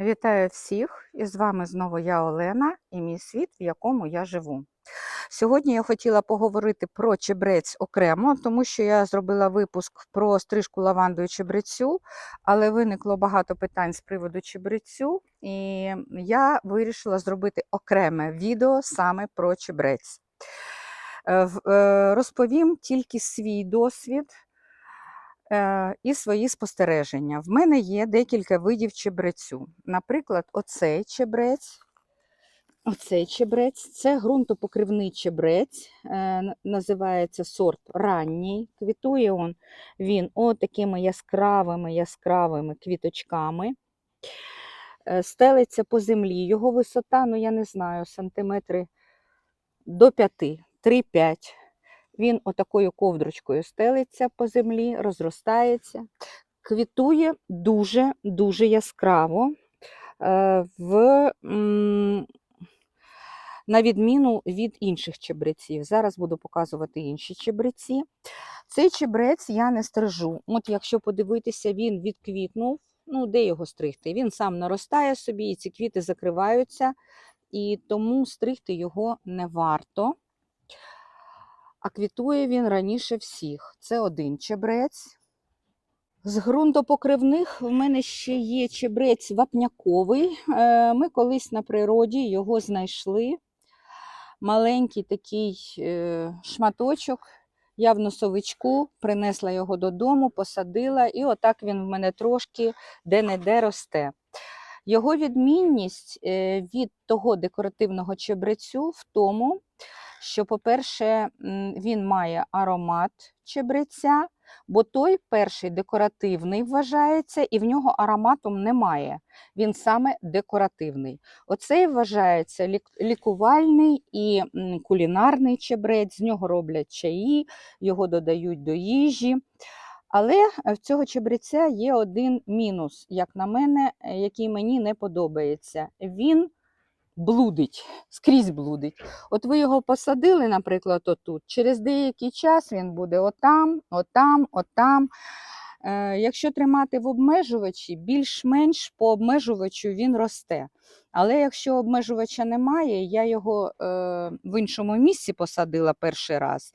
Вітаю всіх! І з вами знову я Олена і мій світ, в якому я живу. Сьогодні я хотіла поговорити про чебрець окремо, тому що я зробила випуск про стрижку лавандою чебрецю, але виникло багато питань з приводу чебрецю, і я вирішила зробити окреме відео саме про чебрець. Е, е, Розповім тільки свій досвід і свої спостереження. В мене є декілька видів чебрецю. Наприклад, оцей чебрець. Оцей чебрець це ґрунтопокривний чебрець, е, називається сорт ранній. Квітує он, він отакими яскравими яскравими квіточками. Е, Стелиться по землі. Його висота, ну я не знаю, сантиметри до 5, 3-5. Він отакою ковдрочкою стелиться по землі, розростається, квітує дуже-дуже яскраво. е, В, на відміну від інших чебреців. Зараз буду показувати інші чебреці. Цей чебрець я не стрижу. От якщо подивитися, він відквітнув. Ну, де його стригти? Він сам наростає собі, і ці квіти закриваються, і тому стригти його не варто. А квітує він раніше всіх. Це один чебрець. З ґрунтопокривних в мене ще є чебрець вапняковий. Е, Ми колись на природі його знайшли. Маленький такий е, шматочок. Я в носовичку принесла його додому, посадила, і отак він в мене трошки де-не-де росте. Його відмінність е, від того декоративного чебрецю в тому, що, по-перше, він має аромат чебреця, бо той перший декоративний вважається, і в нього ароматом немає. Він саме декоративний. Оцей вважається лікувальний і кулінарний чебрець, з нього роблять чаї, його додають до їжі. Але е, в цього чебреця є один мінус, як на мене, е, який мені не подобається. Він блудить, скрізь блудить. От ви його посадили, наприклад, отут. Через деякий час він буде отам, отам, отам. Е, якщо тримати в обмежувачі, більш-менш по обмежувачу він росте. Але якщо обмежувача немає, я його е, в іншому місці посадила перший раз.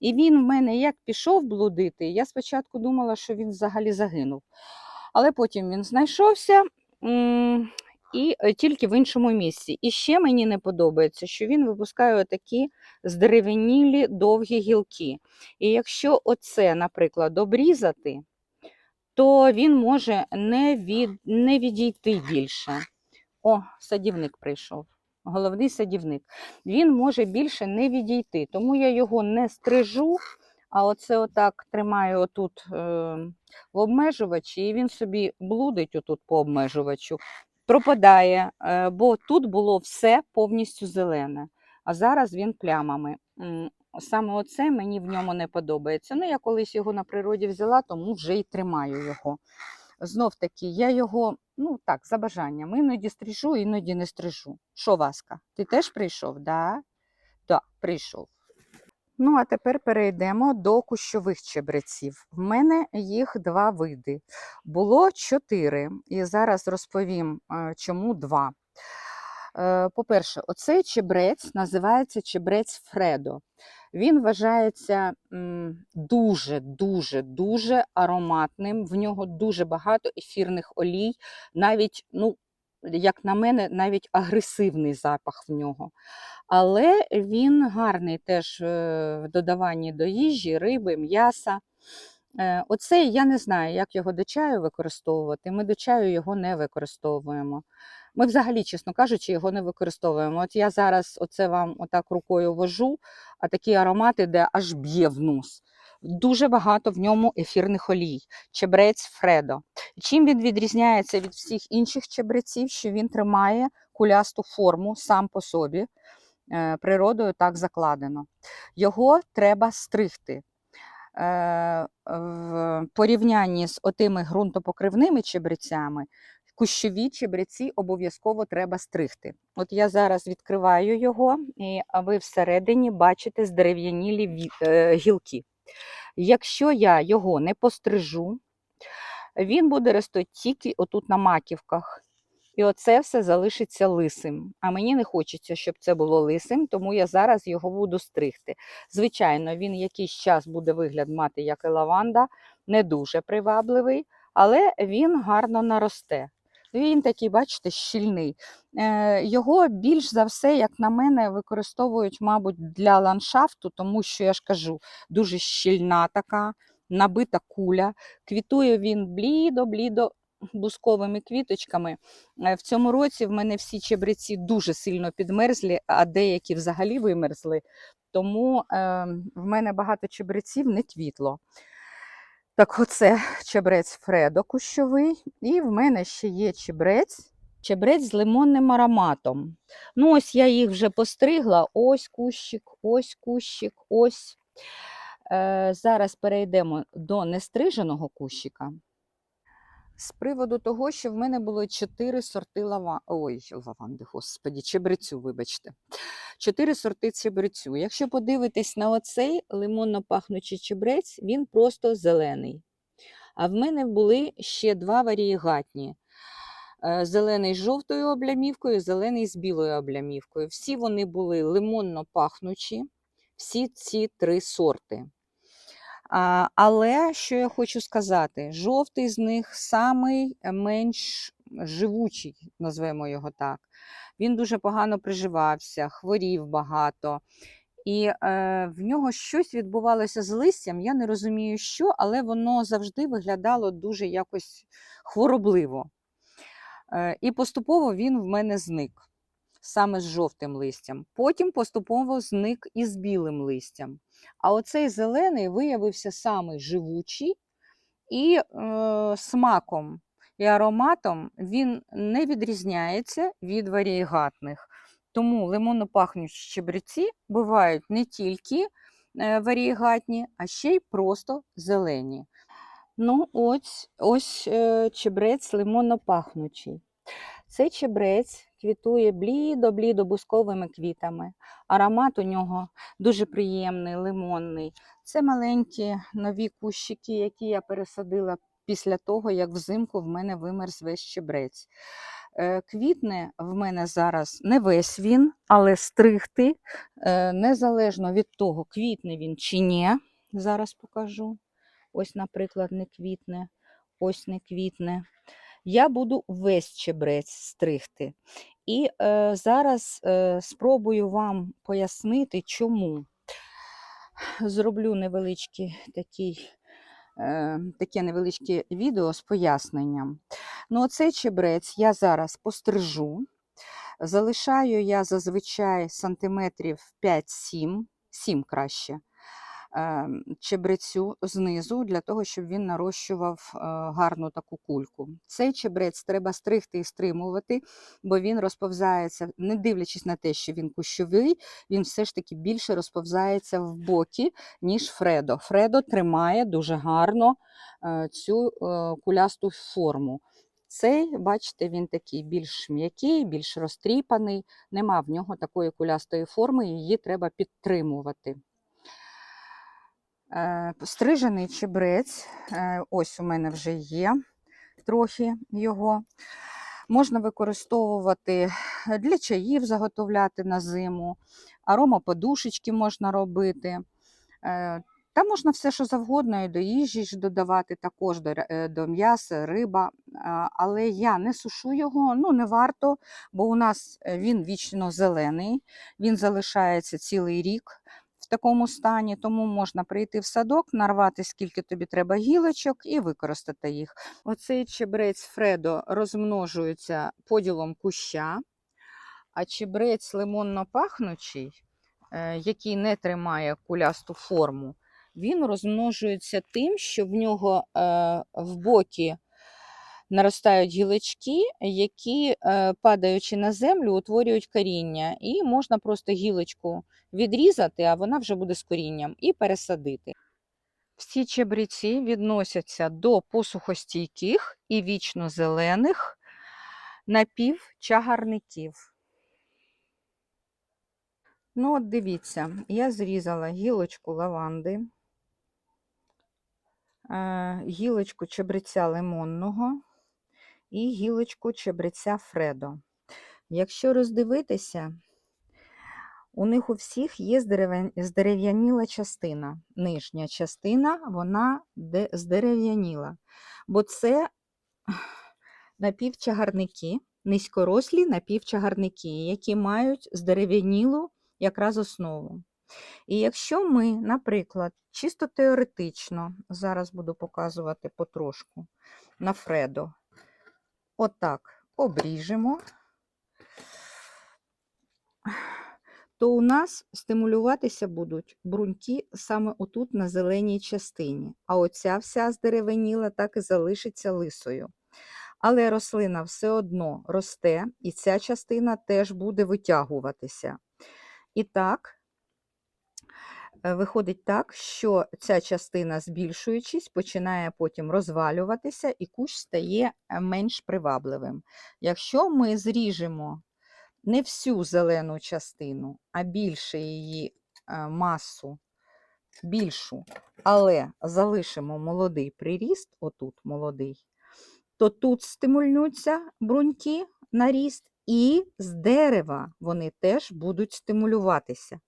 І він в мене як пішов блудити, я спочатку думала, що він взагалі загинув. Але потім він знайшовся. І е, тільки в іншому місці. І ще мені не подобається, що він випускає такі здеревенілі довгі гілки. І якщо оце, наприклад, обрізати, то він може не, від, не відійти більше. О, садівник прийшов. Головний садівник. Він може більше не відійти, тому я його не стрижу, а оце отак тримаю отут е, в обмежувачі, і він собі блудить отут по обмежувачу пропадає, е, бо тут було все повністю зелене, а зараз він плямами. Саме оце мені в ньому не подобається. Ну, я колись його на природі взяла, тому вже й тримаю його. Знов таки, я його, ну так, за бажанням, іноді стрижу, іноді не стрижу. Що, Васка, ти теж прийшов? Да? Так, прийшов. Ну, а тепер перейдемо до кущових чебреців. В мене їх два види. Було чотири, і зараз розповім, е, чому два. Е, По-перше, оцей чебрець називається чебрець Фредо. Він вважається дуже, дуже, дуже ароматним. В нього дуже багато ефірних олій, навіть, ну, як на мене, навіть агресивний запах в нього. Але він гарний теж е, в додаванні до їжі, риби, м'яса. Е, Оцей я не знаю, як його до чаю використовувати. Ми до чаю його не використовуємо. Ми взагалі, чесно кажучи, його не використовуємо. От я зараз оце вам отак рукою вожу, а такий аромат іде аж б'є в нос. Дуже багато в ньому ефірних олій. Чебрець Фредо. Чим він відрізняється від всіх інших чебреців, що він тримає кулясту форму сам по собі. Е, Природою так закладено. Його треба стригти. Е, В порівнянні з отими ґрунтопокривними чебрецями, кущові чебреці обов'язково треба стригти. От я зараз відкриваю його, і ви всередині бачите здерев'янілі е, гілки. Якщо я його не пострижу, він буде рости тільки отут на маківках. І оце все залишиться лисим. А мені не хочеться, щоб це було лисим, тому я зараз його буду стригти. Звичайно, він якийсь час буде вигляд мати, як і лаванда, не дуже привабливий, але він гарно наросте. Він такий, бачите, щільний. Е, Його більш за все, як на мене, використовують, мабуть, для ландшафту, тому що я ж кажу, дуже щільна така, набита куля. Квітує він блідо-блідо бусковими квіточками. Е, В цьому році в мене всі чебреці дуже сильно підмерзлі, а деякі взагалі вимерзли. Тому е, в мене багато чебреців не квітло. Так, оце чебрець Фредо кущовий. І в мене ще є чебрець. Чебрець з лимонним ароматом. Ну, ось я їх вже постригла. Ось кущик, ось кущик, ось. Е, зараз перейдемо до нестриженого кущика. З приводу того, що в мене було чотири сорти лава... Ой, лаванди, господі, чебрецю, вибачте. Чотири сорти чебрецю. Якщо подивитись на оцей лимонно-пахнучий чебрець, він просто зелений. А в мене були ще два варієгатні. Е, Зелений з жовтою облямівкою, зелений з білою облямівкою. Всі вони були лимонно пахнучі, всі ці три сорти. Але що я хочу сказати, жовтий з них самий менш живучий, назвемо його так. Він дуже погано приживався, хворів багато. І е, в нього щось відбувалося з листям. Я не розумію, що, але воно завжди виглядало дуже якось хворобливо. Е, і поступово він в мене зник саме з жовтим листям. Потім поступово зник і з білим листям. А оцей зелений виявився самий живучий і е, смаком і ароматом він не відрізняється від варієгатних. Тому лимонно-пахнучі чебреці бувають не тільки е, варієгатні, а ще й просто зелені. Ну, ось ось е, чебрець лимонно-пахнучий. Цей чебрець квітує блідо-блідо бусковими квітами. Аромат у нього дуже приємний, лимонний. Це маленькі нові кущики, які я пересадила після того, як взимку в мене вимерз весь чебрець. Е, Квітне в мене зараз не весь він, але стригти, е, незалежно від того, квітне він чи ні. Зараз покажу. Ось, наприклад, не квітне, ось не квітне. Я буду весь чебрець стригти. І е, зараз е, спробую вам пояснити, чому. Зроблю невеличкий такий, е, таке невеличке відео з поясненням. Ну, оцей чебрець я зараз пострижу. Залишаю я зазвичай сантиметрів 5-7, 7 краще, чебрецю знизу, для того, щоб він нарощував е, гарну таку кульку. Цей чебрець треба стригти і стримувати, бо він розповзається, не дивлячись на те, що він кущовий, він все ж таки більше розповзається в боки, ніж Фредо. Фредо тримає дуже гарно е, цю е, кулясту форму. Цей, бачите, він такий більш м'який, більш розтріпаний, нема в нього такої кулястої форми, її треба підтримувати. Е, Стрижений чебрець, е, ось у мене вже є трохи його. Можна використовувати для чаїв, заготовляти на зиму, аромаподушечки можна робити. Е, Та можна все, що завгодно, і до їжі ж додавати, також до, до м'яса, риба. Але я не сушу його, ну не варто, бо у нас він вічно зелений, він залишається цілий рік в такому стані, тому можна прийти в садок, нарвати скільки тобі треба гілочок і використати їх. Оцей чебрець Фредо розмножується поділом куща, а чебрець лимонно-пахнучий, е, який не тримає кулясту форму, він розмножується тим, що в нього е, в бокі наростають гілочки, які, е, падаючи на землю, утворюють коріння. І можна просто гілочку відрізати, а вона вже буде з корінням, і пересадити. Всі чебреці відносяться до посухостійких і вічно зелених напівчагарників. Ну, от дивіться, я зрізала гілочку лаванди, е, гілочку чебреця лимонного і гілочку чебреця Фредо. Якщо роздивитися, у них у всіх є здерев'яніла частина. Нижня частина вона здерев'яніла. Бо це напівчагарники, низькорослі напівчагарники, які мають здерев'янілу якраз основу. І якщо ми, наприклад, чисто теоретично, зараз буду показувати потрошку на Фредо, отак обріжемо, то у нас стимулюватися будуть бруньки саме отут на зеленій частині, а оця вся здеревеніла так і залишиться лисою. Але рослина все одно росте, і ця частина теж буде витягуватися. І так, виходить так, що ця частина, збільшуючись, починає потім розвалюватися, і кущ стає е, менш привабливим. Якщо ми зріжемо не всю зелену частину, а більше її е, масу, більшу, але залишимо молодий приріст, отут молодий, то тут стимульнуться бруньки на ріст, і з дерева вони теж будуть стимулюватися.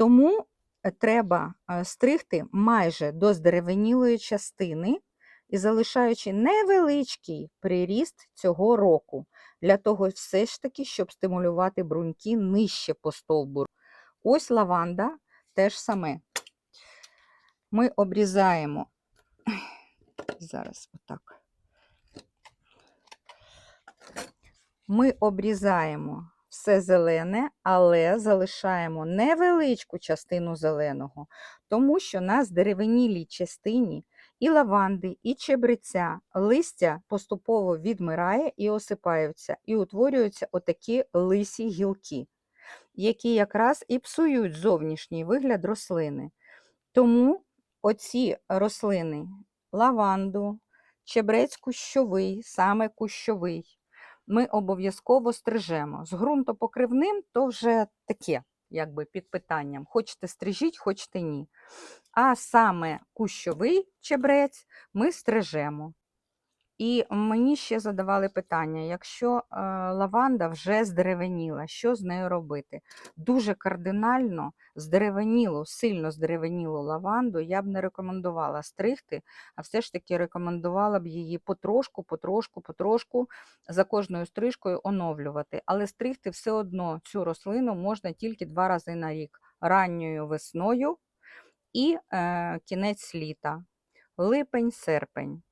Тому е, треба е, стригти майже до здеревенілої частини і залишаючи невеличкий приріст цього року, для того все ж таки, щоб стимулювати бруньки нижче по стовбуру. Ось лаванда теж саме. Ми обрізаємо зараз отак. Ми обрізаємо все зелене, але залишаємо невеличку частину зеленого, тому що на здеревенілій частині і лаванди, і чебреця листя поступово відмирає і осипаються, і утворюються отакі лисі гілки, які якраз і псують зовнішній вигляд рослини. Тому оці рослини лаванду, чебрець кущовий, саме кущовий, ми обов'язково стрижемо. З ґрунтопокривним то вже таке, якби під питанням. Хочете стрижіть, хочете ні. А саме кущовий чебрець ми стрижемо. І мені ще задавали питання: якщо е, лаванда вже здеревеніла, що з нею робити? Дуже кардинально здеревенілу, сильно здеревенілу лаванду я б не рекомендувала стригти, а все ж таки рекомендувала б її потрошку, потрошку, потрошку за кожною стрижкою оновлювати. Але стригти все одно цю рослину можна тільки два рази на рік: ранньою весною і е, кінець літа, липень, серпень. Е,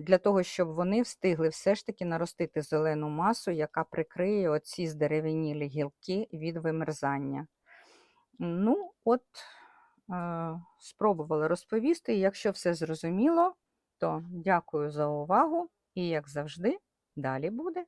Для того, щоб вони встигли все ж таки наростити зелену масу, яка прикриє оці здерев'янілі гілки від вимерзання. Ну, от, е, спробувала розповісти. Якщо все зрозуміло, то дякую за увагу і, як завжди, далі буде.